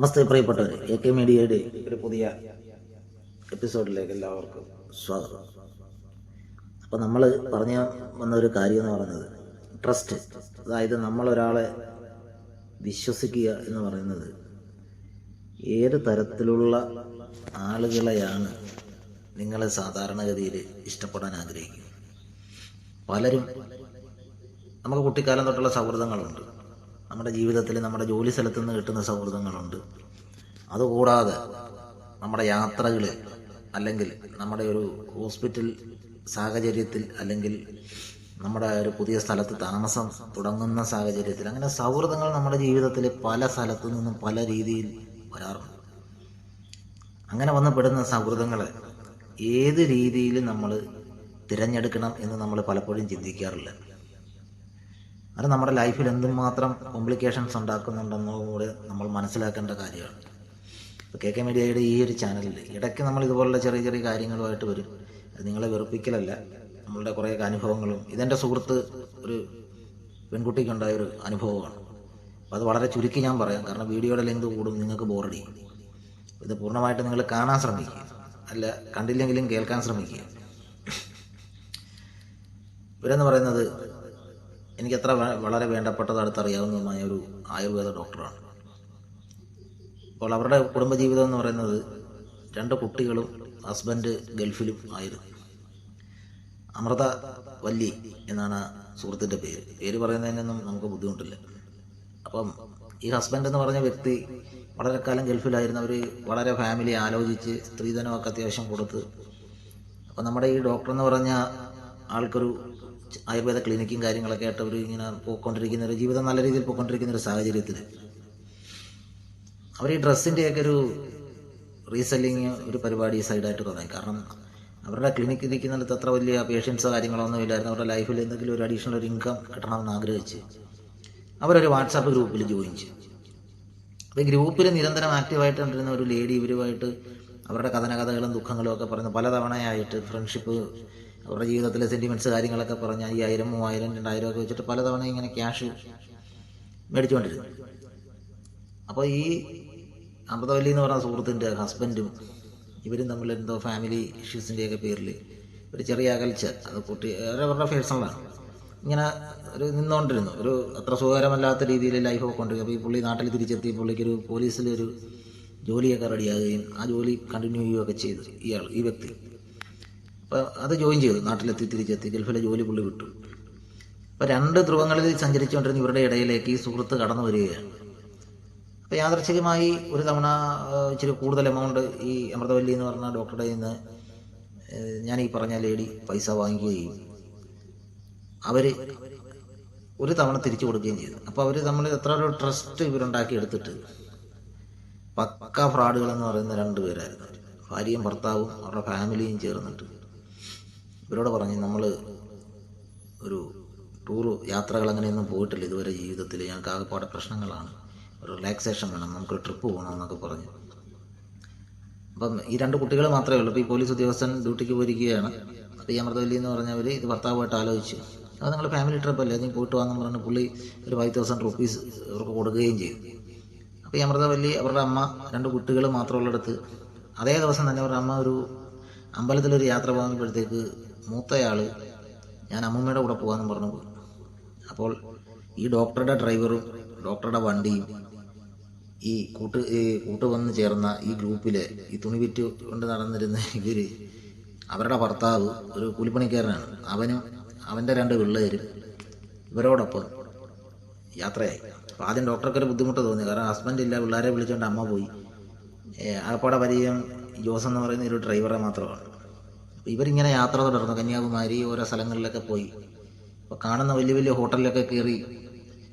നമസ്തേ പ്രിയപ്പെട്ടവരെ A K മീഡിയയുടെ ഒരു പുതിയ എപ്പിസോഡിലേക്ക് എല്ലാവർക്കും സ്വാഗതം. അപ്പോൾ നമ്മൾ പറഞ്ഞ വന്ന ഒരു കാര്യം എന്ന് പറയുന്നത് ട്രസ്റ്റ്. അതായത് നമ്മളൊരാളെ വിശ്വസിക്കുക എന്ന് പറയുന്നത് ഏത് തരത്തിലുള്ള ആളുകളെയാണ് നിങ്ങളെ സാധാരണഗതിയിൽ ഇഷ്ടപ്പെടാൻ ആഗ്രഹിക്കുന്നത്? പലരും നമുക്ക് കുട്ടിക്കാലം തൊട്ടുള്ള സൗഹൃദങ്ങളുണ്ട്. നമ്മുടെ ജീവിതത്തിൽ നമ്മുടെ ജോലി സ്ഥലത്ത് നിന്ന് കിട്ടുന്ന സൗഹൃദങ്ങളുണ്ട്. അതുകൂടാതെ നമ്മുടെ യാത്രകൾ അല്ലെങ്കിൽ നമ്മുടെ ഒരു ഹോസ്പിറ്റൽ സാഹചര്യത്തിൽ അല്ലെങ്കിൽ നമ്മുടെ ഒരു പുതിയ സ്ഥലത്ത് താമസം തുടങ്ങുന്ന സാഹചര്യത്തിൽ അങ്ങനെ സൗഹൃദങ്ങൾ നമ്മുടെ ജീവിതത്തിൽ പല സ്ഥലത്തു നിന്നും പല രീതിയിൽ വരാറുണ്ട്. അങ്ങനെ വന്ന് പെടുന്ന സൗഹൃദങ്ങളെ ഏത് രീതിയിൽ നമ്മൾ തിരഞ്ഞെടുക്കണം എന്ന് നമ്മൾ പലപ്പോഴും ചിന്തിക്കാറില്ല. അത് നമ്മുടെ ലൈഫിൽ എന്തുമാത്രം കോംപ്ലിക്കേഷൻസ് ഉണ്ടാക്കുന്നുണ്ടെന്നോ കൂടെ നമ്മൾ മനസ്സിലാക്കേണ്ട കാര്യമാണ്. ഇപ്പോൾ കെ കെ മീഡിയയുടെ ഈ ഒരു ചാനലിൽ ഇടയ്ക്ക് നമ്മൾ ഇതുപോലുള്ള ചെറിയ ചെറിയ കാര്യങ്ങളുമായിട്ട് വരും. അത് നിങ്ങളെ വെറുപ്പിക്കലല്ല. നമ്മളുടെ കുറേ അനുഭവങ്ങളും ഇതെന്റെ സുഹൃത്ത് ഒരു പെൺകുട്ടിക്കുണ്ടായ ഒരു അനുഭവമാണ്. അപ്പോൾ അത് വളരെ ചുരുക്കി ഞാൻ പറയാം. കാരണം വീഡിയോയുടെ ലെങ്ത് കൂടും നിങ്ങൾക്ക് ബോറടി ഇത് പൂർണമായിട്ട് നിങ്ങൾ കാണാൻ ശ്രമിക്കുക. അല്ല കണ്ടില്ലെങ്കിലും കേൾക്കാൻ ശ്രമിക്കുക. ഇവരെന്ന് പറയുന്നത് എനിക്ക് എത്ര വളരെ വേണ്ടപ്പെട്ടത് അടുത്തറിയാവുന്നതുമായ ഒരു ആയുർവേദ ഡോക്ടറാണ്. അപ്പോൾ അവരുടെ കുടുംബജീവിതം എന്ന് പറയുന്നത് രണ്ട് കുട്ടികളും ഹസ്ബൻഡ് ഗൾഫിലും ആയിരുന്നു. അമൃത വല്ലി എന്നാണ് സുഹൃത്തിന്റെ പേര്. പേര് പറയുന്നതിനൊന്നും നമുക്ക് ബുദ്ധിമുട്ടില്ല. അപ്പം ഈ ഹസ്ബൻഡ് എന്ന് പറഞ്ഞ വ്യക്തി വളരെ കാലം ഗൾഫിലായിരുന്നു. അവർ വളരെ ഫാമിലി ആലോചിച്ച് സ്ത്രീധനമൊക്കെ അത്യാവശ്യം കൊടുത്ത്. അപ്പം നമ്മുടെ ഈ ഡോക്ടർ എന്ന് പറഞ്ഞ ആൾക്കൊരു ആയുർവേദ ക്ലിനിക്കും കാര്യങ്ങളൊക്കെ ആയിട്ട് അവർ ഇങ്ങനെ പോയിക്കൊണ്ടിരിക്കുന്ന ഒരു ജീവിതം നല്ല രീതിയിൽ പോയിക്കൊണ്ടിരിക്കുന്ന ഒരു സാഹചര്യത്തിൽ അവർ ഈ ഡ്രസ്സിന്റെയൊക്കെ ഒരു റീസെല്ലിങ് ഒരു പരിപാടി സൈഡായിട്ട് തുടങ്ങി. കാരണം അവരുടെ ക്ലിനിക്ക് ഇരിക്കുന്നിടത്ത് അത്ര വലിയ പേഷ്യൻസോ കാര്യങ്ങളോ ഒന്നും ഇല്ലായിരുന്നു. അവരുടെ ലൈഫിൽ എന്തെങ്കിലും ഒരു അഡീഷണൽ ഒരു ഇൻകം കിട്ടണമെന്ന് ആഗ്രഹിച്ച് അവരൊരു വാട്സാപ്പ് ഗ്രൂപ്പിൽ ജോയിൻ ചെയ്തു. അപ്പോൾ ഈ ഗ്രൂപ്പിൽ നിരന്തരം ആക്റ്റീവായിട്ട് കണ്ടിരുന്ന ഒരു ലേഡി ഇവരുമായിട്ട് അവരുടെ കഥനകഥകളും ദുഃഖങ്ങളും ഒക്കെ പറഞ്ഞ് പലതവണയായിട്ട് ഫ്രണ്ട്ഷിപ്പ് അവരുടെ ജീവിതത്തിലെ സെന്റിമെന്റ്സ് കാര്യങ്ങളൊക്കെ പറഞ്ഞ് അയ്യായിരം മൂവായിരം രണ്ടായിരം ഒക്കെ വെച്ചിട്ട് പലതവണ ഇങ്ങനെ ക്യാഷ് മേടിച്ചുകൊണ്ടിരുന്നു. അപ്പോൾ ഈ അമൃതവല്ലി എന്ന് പറഞ്ഞ സുഹൃത്തിന്റെ ഹസ്ബൻഡും ഇവരും തമ്മിൽ എന്തോ ഫാമിലി ഇഷ്യൂസിന്റെയൊക്കെ പേരിൽ ഒരു ചെറിയ അകൽച്ച. അത് കുട്ടി അവരവരുടെ പേഴ്സണലാണ് ഇങ്ങനെ ഒരു നിന്നുകൊണ്ടിരുന്നു. ഒരു അത്ര സുഖകരമല്ലാത്ത രീതിയിൽ ലൈഫ് ഒക്കെ കൊണ്ടിരിക്കും അപ്പോൾ ഈ പുള്ളി നാട്ടിൽ തിരിച്ചെത്തി പുള്ളിക്കൊരു പോലീസിലൊരു ജോലിയൊക്കെ റെഡിയാകുകയും ആ ജോലി കണ്ടിന്യൂ ചെയ്യുകയൊക്കെ ചെയ്തു ഇയാൾ ഈ വ്യക്തി. അപ്പോൾ അത് ജോയിൻ ചെയ്തു. നാട്ടിലെത്തി തിരിച്ചെത്തി. ഗൾഫിലെ ജോലി പുള്ളി വിട്ടു. അപ്പോൾ രണ്ട് ധ്രുവങ്ങളിൽ സഞ്ചരിച്ചുകൊണ്ടിരുന്ന ഇവരുടെ ഇടയിലേക്ക് ഈ സുഹൃത്ത് കടന്നു വരികയാണ്. അപ്പോൾ യാദർച്ഛികമായി ഒരു തവണ ഇച്ചിരി കൂടുതൽ എമൗണ്ട് ഈ അമൃതവല്ലി എന്ന് പറഞ്ഞ ഡോക്ടറുടെ നിന്ന് ഞാൻ ഈ പറഞ്ഞ ലേഡി പൈസ വാങ്ങിക്കുകയും അവർ ഒരു തവണ തിരിച്ചു കൊടുക്കുകയും ചെയ്തു. അപ്പോൾ അവർ നമ്മൾ എത്ര ഒരു ട്രസ്റ്റ് ഇവരുണ്ടാക്കി എടുത്തിട്ട് പക്ക ഫ്രോഡുകളെന്ന് പറയുന്ന രണ്ട് പേരായിരുന്നു ഭാര്യയും ഭർത്താവും അവരുടെ ഫാമിലിയും ചേർന്നിട്ട്. ഇവരോട് പറഞ്ഞ് നമ്മൾ ഒരു ടൂറ് യാത്രകൾ അങ്ങനെയൊന്നും പോയിട്ടില്ല ഇതുവരെ ജീവിതത്തിൽ ഞങ്ങൾക്ക് ആകെപ്പാടെ പ്രശ്നങ്ങളാണ്. ഒരു റിലാക്സേഷൻ വേണം നമുക്കൊരു ട്രിപ്പ് പോകണം എന്നൊക്കെ പറഞ്ഞു. അപ്പം ഈ രണ്ട് കുട്ടികൾ മാത്രമേ ഉള്ളൂ. അപ്പോൾ ഈ പോലീസ് ഉദ്യോഗസ്ഥൻ ഡ്യൂട്ടിക്ക് പോയിരിക്കുകയാണ്. അപ്പോൾ ഈ അമൃതവല്ലി എന്ന് പറഞ്ഞവർ ഇത് ഭർത്താവുമായിട്ട് ആലോചിച്ചു. അത് നിങ്ങൾ ഫാമിലി ട്രിപ്പ് അല്ലേ? നീ പോയിട്ട് വാങ്ങുന്ന പറഞ്ഞ് പുള്ളി ഒരു ഫൈവ് തൗസൻഡ് റുപ്പീസ് അവർക്ക് കൊടുക്കുകയും ചെയ്തു. അപ്പോൾ ഈ അമൃതവല്ലി അവരുടെ അമ്മ രണ്ട് കുട്ടികൾ മാത്രമുള്ളിടത്ത് അതേ ദിവസം തന്നെ അവരുടെ അമ്മ ഒരു അമ്പലത്തിലൊരു യാത്ര പോകുമ്പോഴത്തേക്ക് മൂത്തയാൾ ഞാൻ അമ്മൂമ്മയുടെ കൂടെ പോകാമെന്ന് പറഞ്ഞു പോയി അപ്പോൾ ഈ ഡോക്ടറുടെ ഡ്രൈവറും ഡോക്ടറുടെ വണ്ടിയും ഈ കൂട്ട് ഈ കൂട്ട് വന്ന് ചേർന്ന ഈ ഗ്രൂപ്പിലെ ഈ തുണി വിറ്റ് കൊണ്ട് നടന്നിരുന്ന ഇവർ അവരുടെ ഭർത്താവ് ഒരു കൂലിപ്പണിക്കാരനാണ്. അവനും അവന്റെ രണ്ട് പിള്ളേരും ഇവരോടൊപ്പം യാത്രയായി. അപ്പോൾ ആദ്യം ഡോക്ടർക്കൊരു ബുദ്ധിമുട്ട് തോന്നി. കാരണം ഹസ്ബൻഡ് ഇല്ല പിള്ളേരെ വിളിച്ചുകൊണ്ട് അമ്മ പോയി. ആപ്പാടെ പരിചയം ജോസ് എന്ന് പറയുന്ന ഒരു ഡ്രൈവറെ മാത്രമാണ്. അപ്പോൾ ഇവരിങ്ങനെ യാത്ര തുടർന്നു. കന്യാകുമാരി ഓരോ സ്ഥലങ്ങളിലൊക്കെ പോയി. അപ്പോൾ കാണുന്ന വലിയ വലിയ ഹോട്ടലിലൊക്കെ കയറി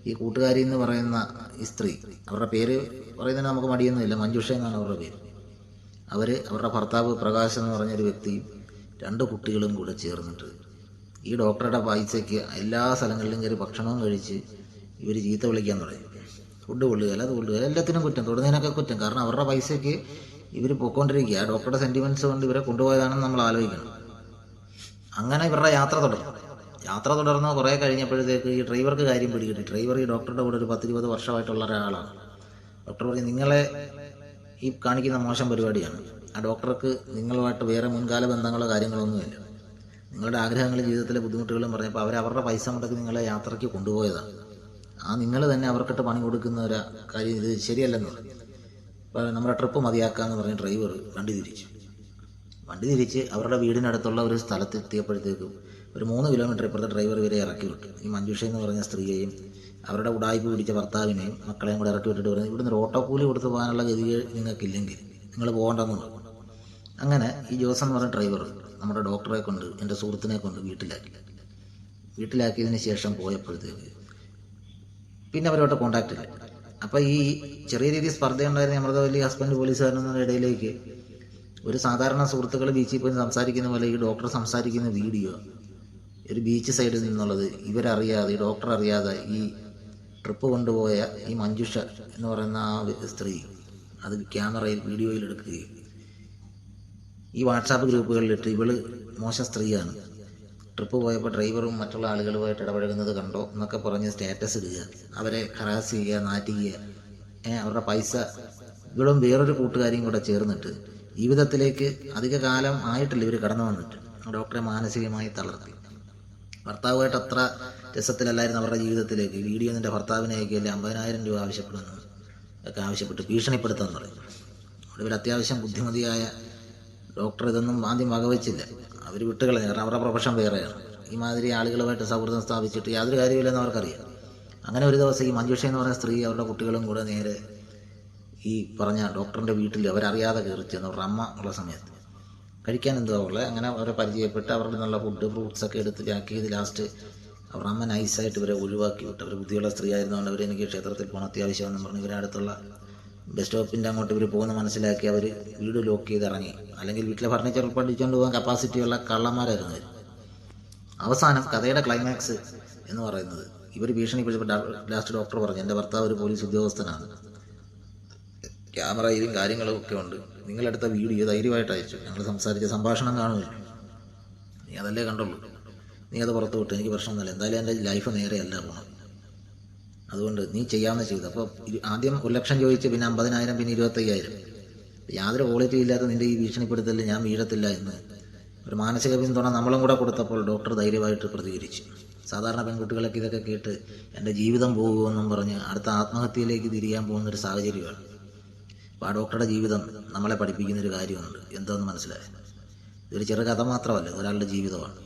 ഈ കൂട്ടുകാരി എന്ന് പറയുന്ന ഈ സ്ത്രീ അവരുടെ പേര് പറയുന്നതിന് നമുക്ക് മടിയൊന്നുമില്ല. മഞ്ജുഷ എന്നാണ് അവരുടെ പേര്. അവർ അവരുടെ ഭർത്താവ് പ്രകാശ് എന്ന് പറഞ്ഞൊരു വ്യക്തിയും രണ്ട് കുട്ടികളും കൂടെ ചേർന്നിട്ട് ഈ ഡോക്ടറുടെ പൈസയ്ക്ക് എല്ലാ സ്ഥലങ്ങളിലും കയറി ഭക്ഷണവും കഴിച്ച് ഇവർ ചീത്ത വിളിക്കാൻ തുടങ്ങി. ഫുഡ് കൊള്ളുകയല്ല അത് കൊള്ളുകയല്ല. എല്ലാത്തിനും കുറ്റം തൊടുന്നതിനൊക്കെ കുറ്റം. കാരണം അവരുടെ പൈസയ്ക്ക് ഇവർ പോയിക്കൊണ്ടിരിക്കുക ഡോക്ടറുടെ സെന്റിമെന്റ്സ് കൊണ്ട് ഇവരെ കൊണ്ടുപോയതാണെന്ന് നമ്മൾ ആലോചിക്കണം. അങ്ങനെ ഇവരുടെ യാത്ര തുടർന്നു യാത്ര തുടർന്ന് കുറേ കഴിഞ്ഞപ്പോഴത്തേക്ക് ഈ ഡ്രൈവർക്ക് കാര്യം പിടികിട്ടി. ഡ്രൈവർ ഈ ഡോക്ടറുടെ കൂടെ ഒരു പത്തിരുപത് വർഷമായിട്ടുള്ള ഒരാളാണ്. ഡോക്ടർ പറഞ്ഞു നിങ്ങളെ ഈ കാണിക്കുന്ന മോശം പരിപാടിയാണ്. ആ ഡോക്ടർക്ക് നിങ്ങളുമായിട്ട് വേറെ മുൻകാല ബന്ധങ്ങളോ കാര്യങ്ങളൊന്നുമില്ല നിങ്ങളുടെ ആഗ്രഹങ്ങളും ജീവിതത്തിലെ ബുദ്ധിമുട്ടുകളും പറഞ്ഞപ്പോൾ അവർ അവരുടെ പൈസ മുടക്കി നിങ്ങളെ യാത്രയ്ക്ക് കൊണ്ടുപോയതാണ് ആ നിങ്ങൾ തന്നെ അവർക്കിട്ട് പണി കൊടുക്കുന്ന ഒരു കാര്യം ഇത് ശരിയല്ലെന്ന് പറഞ്ഞു. നമ്മുടെ ട്രിപ്പ് മതിയാക്കാന്ന് പറഞ്ഞ് ഡ്രൈവർ വണ്ടി തിരിച്ചു. വണ്ടി തിരിച്ച് അവരുടെ വീടിനടുത്തുള്ള ഒരു സ്ഥലത്ത് എത്തിയപ്പോഴത്തേക്കും ഒരു മൂന്ന് കിലോമീറ്റർ ഇപ്പുറത്തെ ഡ്രൈവർ ഇവരെ ഇറക്കി വിട്ടു. ഈ മഞ്ജുഷ എന്ന് പറഞ്ഞ സ്ത്രീയെയും അവരുടെ ഉടായ്പ പിടിച്ച ഭർത്താവിനെയും മക്കളെയും കൂടെ ഇറക്കി വിട്ടിട്ട് പറഞ്ഞു ഇവിടുന്ന് ഒരു ഓട്ടോ കൂലി കൊടുത്ത് പോകാനുള്ള ഗതി നിങ്ങൾക്കില്ലെങ്കിൽ നിങ്ങൾ പോകണ്ടെന്ന് പറഞ്ഞു. അങ്ങനെ ഈ ജോസ് എന്ന് പറഞ്ഞ ഡ്രൈവർ നമ്മുടെ ഡോക്ടറെ കൊണ്ട് എന്റെ സുഹൃത്തിനെ കൊണ്ട് വീട്ടിലാക്കി. വീട്ടിലാക്കിയതിന് ശേഷം പോയപ്പോഴത്തേക്ക് പിന്നെ അവരോട്ട് കോണ്ടാക്റ്റ് ഇല്ല. അപ്പോൾ ഈ ചെറിയ രീതിയിൽ സ്പർദ്ധ ഉണ്ടായിരുന്ന നമ്മുടെ വലിയ ഹസ്ബൻഡ് പോലീസുകാരനുള്ള ഇടയിലേക്ക് ഒരു സാധാരണ സുഹൃത്തുക്കൾ ബീച്ചിൽ പോയി സംസാരിക്കുന്ന പോലെ ഈ ഡോക്ടർ സംസാരിക്കുന്ന വീഡിയോ ഒരു ബീച്ച് സൈഡിൽ നിന്നുള്ളത് ഇവരറിയാതെ ഈ ഡോക്ടർ അറിയാതെ ഈ ട്രിപ്പ് കൊണ്ടുപോയ ഈ മഞ്ജുഷ എന്ന് പറയുന്ന ആ സ്ത്രീ അത് ക്യാമറയിൽ വീഡിയോയിൽ എടുക്കുകയും ഈ വാട്സാപ്പ് ഗ്രൂപ്പുകളിലിട്ട് ഇവൾ മോശം സ്ത്രീയാണ്. ട്രിപ്പ് പോയപ്പോൾ ഡ്രൈവറും മറ്റുള്ള ആളുകളുമായിട്ട് ഇടപഴകുന്നത് കണ്ടോ? എന്നൊക്കെ പറഞ്ഞ് സ്റ്റാറ്റസ് ഇടുക അവരെ ഹറാസ് ചെയ്യുക നാറ്റിക്കുക അവരുടെ പൈസ ഇവളും വേറൊരു കൂട്ടുകാരിയും കൂടെ ചേർന്നിട്ട് ജീവിതത്തിലേക്ക് അധിക കാലം ആയിട്ടില്ല ഇവർ കടന്നു വന്നിട്ട്. ഡോക്ടറെ മാനസികമായി തളർത്തി. ഭർത്താവുമായിട്ട് അത്ര രസത്തിലല്ലായിരുന്നു അവരുടെ ജീവിതത്തിലേക്ക്. വീഡിയോ നിന്റെ ഭർത്താവിനെ അയക്കുകയല്ലേ അമ്പതിനായിരം രൂപ ആവശ്യപ്പെടുന്നു ഒക്കെ ആവശ്യപ്പെട്ട് ഭീഷണിപ്പെടുത്താൻ തുടങ്ങി. ഒടുവിൽ അത്യാവശ്യം ബുദ്ധിമതിയായ ഡോക്ടർ ഇതൊന്നും ആദ്യം വകവെച്ചില്ല. അവർ വിട്ടുകളഞ്ഞു കാരണം അവരുടെ പ്രൊഫഷൻ വേറെയാണ്. ഈ മാതിരി ആളുകളുമായിട്ട് സൗഹൃദം സ്ഥാപിച്ചിട്ട് യാതൊരു കാര്യമില്ലെന്ന് അവർക്കറിയാം. അങ്ങനെ ഒരു ദിവസം ഈ മഞ്ജുഷ എന്ന് പറയുന്ന സ്ത്രീ അവരുടെ കുട്ടികളും കൂടെ നേരെ ഈ പറഞ്ഞ ഡോക്ടറിന്റെ വീട്ടിൽ അവരറിയാതെ കയറി ചെന്ന് അവരുടെ അമ്മ ഉള്ള സമയത്ത് കഴിക്കാൻ എന്തുവാ ഉള്ളത്? അങ്ങനെ അവരെ പരിചയപ്പെട്ട് അവരുടെ നല്ല ഫുഡ് ഫ്രൂട്ട്സ് ഒക്കെ എടുത്ത് പാക്ക് ചെയ്ത് ലാസ്റ്റ് അവരുടെ അമ്മ നൈസായിട്ട് ഇവരെ ഒഴിവാക്കി വിട്ടു. അവർ ബുദ്ധിയുള്ള സ്ത്രീ ആയിരുന്നുകൊണ്ട് അവർ എനിക്ക് ക്ഷേത്രത്തിൽ പോകണം അത്യാവശ്യമെന്ന് പറഞ്ഞ്. ഇവരെ അടുത്തുള്ള ബസ് സ്റ്റോപ്പിന്റെ അങ്ങോട്ട് ഇവർ പോകുന്ന മനസ്സിലാക്കി അവർ വീട് ലോക്ക് ചെയ്ത് ഇറങ്ങി അല്ലെങ്കിൽ വീട്ടിലെ ഫർണിച്ചർ പഠിച്ചുകൊണ്ട് പോകാൻ കപ്പാസിറ്റിയുള്ള കള്ളന്മാരായിരുന്നു അവർ അവസാനം കഥയുടെ ക്ലൈമാക്സ് എന്ന് പറയുന്നത് ഇവർ ഭീഷണിപ്പെടുത്തപ്പോൾ ലാസ്റ്റ് ഡോക്ടർ പറഞ്ഞു എന്റെ ഭർത്താവ് ഒരു പോലീസ് ഉദ്യോഗസ്ഥനാണ്. ക്യാമറയിലും കാര്യങ്ങളും ഒക്കെ ഉണ്ട്. നിങ്ങളെടുത്ത വീഡിയോ ധൈര്യമായിട്ട് അയച്ചു. ഞങ്ങൾ സംസാരിച്ച സംഭാഷണം കാണുമല്ലോ. നീ അതല്ലേ കണ്ടുള്ളൂ. നീ അത് പുറത്ത് വിട്ടു എനിക്ക് പ്രശ്നമൊന്നുമില്ല. എന്തായാലും എന്റെ ലൈഫ് നേരെയല്ല പോകണം അതുകൊണ്ട് നീ ചെയ്യാവുന്ന ചെയ്തു. അപ്പോൾ ആദ്യം ഒരു ലക്ഷം ചോദിച്ച് പിന്നെ അമ്പതിനായിരം പിന്നെ ഇരുപത്തയ്യായിരം. യാതൊരു ക്വാളിറ്റി ഇല്ലാത്ത നിന്റെ ഈ ഭീഷണിപ്പെടുത്തലിൽ ഞാൻ വീഴത്തില്ല എന്ന് ഒരു മാനസിക പിന്തുണ നമ്മളും കൂടെ കൊടുത്തപ്പോൾ ഡോക്ടർ ധൈര്യമായിട്ട് പ്രതികരിച്ചു. സാധാരണ പെൺകുട്ടികളൊക്കെ ഇതൊക്കെ കേട്ട് എന്റെ ജീവിതം പോകുമെന്നും പറഞ്ഞ് അടുത്ത ആത്മഹത്യയിലേക്ക് തിരിയാൻ പോകുന്ന ഒരു സാഹചര്യമാണ്. അപ്പോൾ ആ ഡോക്ടറുടെ ജീവിതം നമ്മളെ പഠിപ്പിക്കുന്ന ഒരു കാര്യമുണ്ട്. എന്താണെന്ന് മനസ്സിലായി? ഇതൊരു ചെറു കഥ മാത്രമല്ല ഒരാളുടെ ജീവിതമാണ്.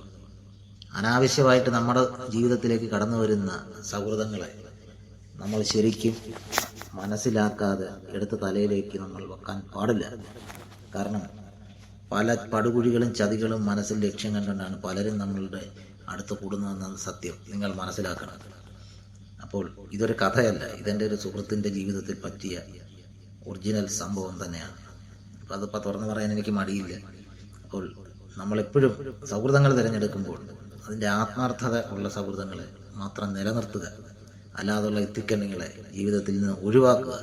അനാവശ്യമായിട്ട് നമ്മുടെ ജീവിതത്തിലേക്ക് കടന്നു വരുന്ന സൗഹൃദങ്ങളെ നമ്മൾ ശരിക്കും മനസ്സിലാക്കാതെ എടുത്ത തലയിലേക്ക് നമ്മൾ വെക്കാൻ പാടില്ല. കാരണം പല പടുകുഴികളും ചതികളും മനസ്സിൽ ലക്ഷ്യം കണ്ടുകൊണ്ടാണ് പലരും നമ്മളുടെ അടുത്ത് കൂടുന്നതെന്ന സത്യം. നിങ്ങൾ മനസ്സിലാക്കണം. അപ്പോൾ ഇതൊരു കഥയല്ല. ഇതെന്റെ ഒരു സുഹൃത്തിന്റെ ജീവിതത്തിൽ പറ്റിയ ഒറിജിനൽ സംഭവം തന്നെയാണ്. അപ്പോൾ അതിപ്പോൾ തുറന്നു പറയാൻ എനിക്ക് മടിയില്ല. അപ്പോൾ നമ്മളെപ്പോഴും സൗഹൃദങ്ങൾ തിരഞ്ഞെടുക്കുമ്പോൾ അതിന്റെ ആത്മാർത്ഥത ഉള്ള സൗഹൃദങ്ങളെ മാത്രം നിലനിർത്തുക. അല്ലാതുള്ള എത്തിക്കണ്ണികളെ ജീവിതത്തിൽ നിന്ന് ഒഴിവാക്കുക.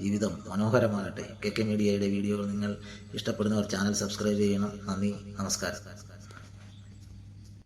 ജീവിതം മനോഹരമാകട്ടെ. കെ കെ മീഡിയയുടെ വീഡിയോകൾ നിങ്ങൾ ഇഷ്ടപ്പെടുന്നവർ ചാനൽ സബ്സ്ക്രൈബ് ചെയ്യണം. നന്ദി. നമസ്കാരം.